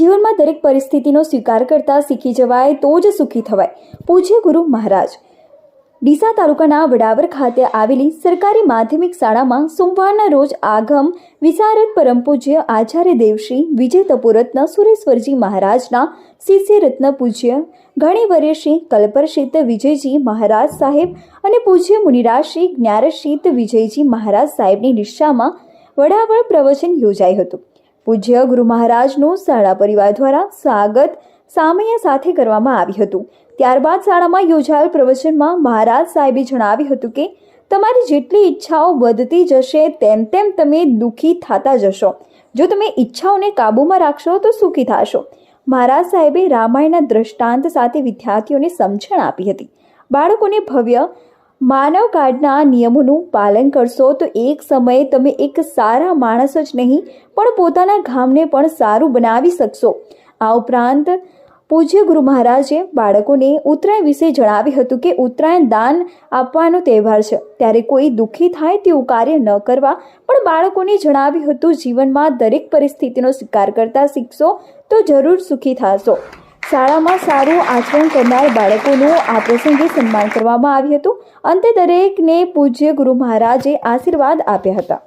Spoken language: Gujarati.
જીવનમાં દરેક પરિસ્થિતિનો સ્વીકાર કરતા શીખી જવાય તો જ સુખી થવાય. પૂજ્ય ગુરુ મહારાજ. ડીસા તાલુકાના વડાવર ખાતે આવેલી સરકારી માધ્યમિક શાળામાં સોમવારના રોજ આગમ વિશારદ પરમ પૂજ્ય આચાર્ય દેવશ્રી વિજય તપોરત્ન સુરેશ્વરજી મહારાજના શિષ્ય રત્ન પૂજ્ય ઘણી શ્રી કલ્પરશીત વિજયજી મહારાજ સાહેબ અને પૂજ્ય મુનિરાશ્રી જ્ઞારશીત વિજયજી મહારાજ સાહેબની દિશામાં વડાવળ પ્રવચન યોજાયું હતું. પૂજ્ય ગુરુ મહારાજનું શાળા પરિવાર દ્વારા સ્વાગત સામૈયા સાથે કરવામાં આવ્યું હતું. ત્યારબાદ શાળામાં યોજાયેલ પ્રવચનમાં મહારાજ સાહેબે જણાવ્યું હતું કે, તમારી જેટલી ઈચ્છાઓ વધતી જશે, તેમ તેમ તમે દુઃખી થતા જશો. જો તમે ઈચ્છાઓને કાબૂમાં રાખશો, તો સુખી થશો. મહારાજ સાહેબે રામાયણના દ્રષ્ટાંત સાથે વિદ્યાર્થીઓને સમજણ આપી હતી. બાળકોને ભવ્ય માનવ કાર્ડના નિયમોનું પાલન કરશો તો એક સમયે તમે એક સારા માણસ જ નહીં, પણ પોતાના ગામને પણ સારું બનાવી શકશો. આ ઉપરાંત, પૂજ્ય ગુરુ મહારાજે બાળકોને ઉત્તરાયણ વિશે જણાવ્યું હતું કે ઉત્તરાયણ દાન આપવાનો તહેવાર છે. ત્યારે કોઈ દુઃખી થાય તેવું કાર્ય ન કરવા, પણ બાળકોને જણાવ્યું હતું, જીવનમાં દરેક પરિસ્થિતિનો સ્વીકાર કરતા શીખશો તો જરૂર સુખી થશો. શાળામાં સારું આચરણ કરનાર બાળકોનું આ પ્રસંગે સન્માન કરવામાં આવ્યું હતું. અંતે દરેકને પૂજ્ય ગુરુ મહારાજે આશીર્વાદ આપ્યા હતા.